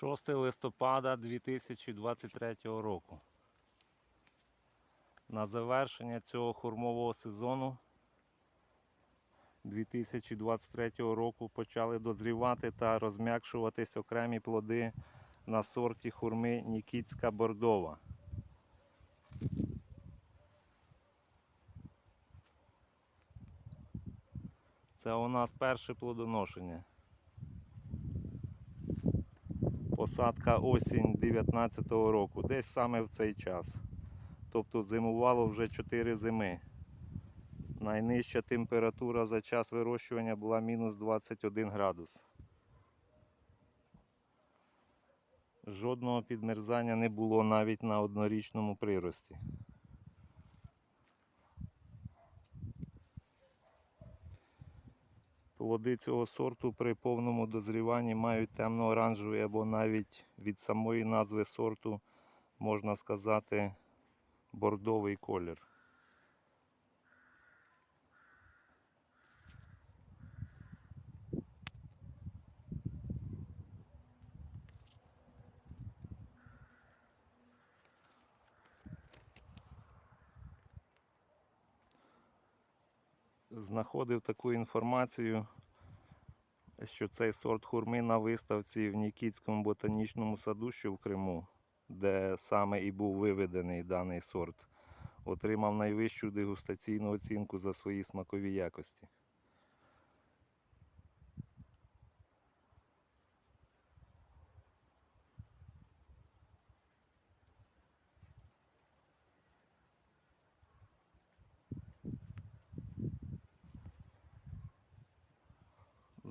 6 листопада 2023 року. На завершення цього хурмового сезону 2023 року почали дозрівати та розм'якшуватись окремі плоди на сорті хурми Нікітська Бордова. Це у нас перше плодоношення. Посадка осінь 19-го року, десь саме в цей час. Тобто зимувало вже 4 зими. Найнижча температура за час вирощування була мінус 21 градус. Жодного підмерзання не було навіть на однорічному прирості. Плоди цього сорту при повному дозріванні мають темно-оранжевий або навіть від самої назви сорту, можна сказати, бордовий колір. Знаходив таку інформацію, що цей сорт хурми на виставці в Нікітському ботанічному саду, що в Криму, де саме і був виведений даний сорт, отримав найвищу дегустаційну оцінку за свої смакові якості.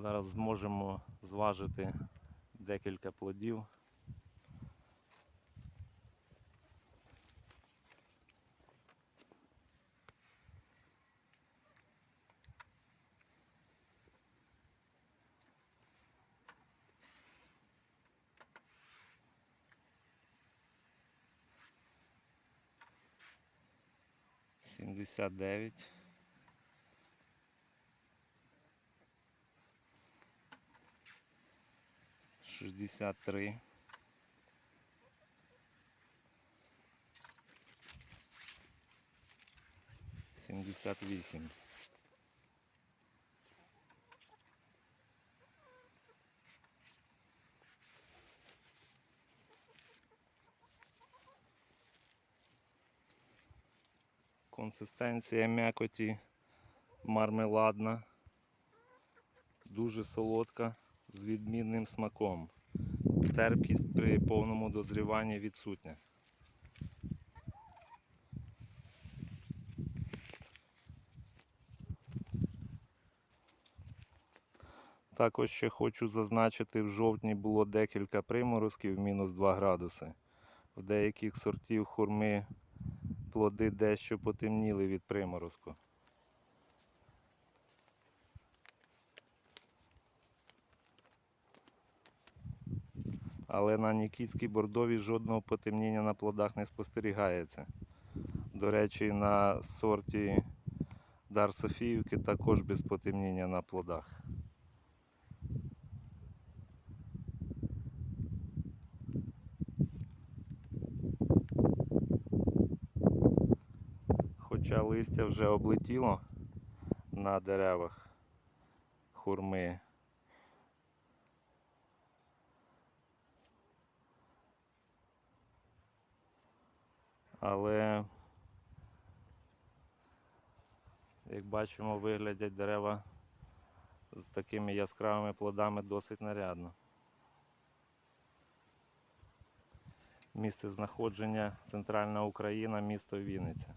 Зараз зможемо зважити декілька плодів. Сімдесят дев'ять. шестьдесят три. Сімдесят вісім. Консистенція м'якоті мармеладна, дуже солодка З відмінним смаком. Терпкість при повному дозріванні відсутня. Також ще хочу зазначити, в жовтні було декілька приморозків мінус 2 градуси. В деяких сортів хурми плоди дещо потемніли від приморозку. Але на Нікітській бордові жодного потемніння на плодах не спостерігається. До речі, на сорті Дар Софіївки також без потемніння на плодах. Хоча листя вже облетіло на деревах хурми. Але, як бачимо, виглядять дерева з такими яскравими плодами досить нарядно. Місце знаходження Центральна Україна, місто Вінниця.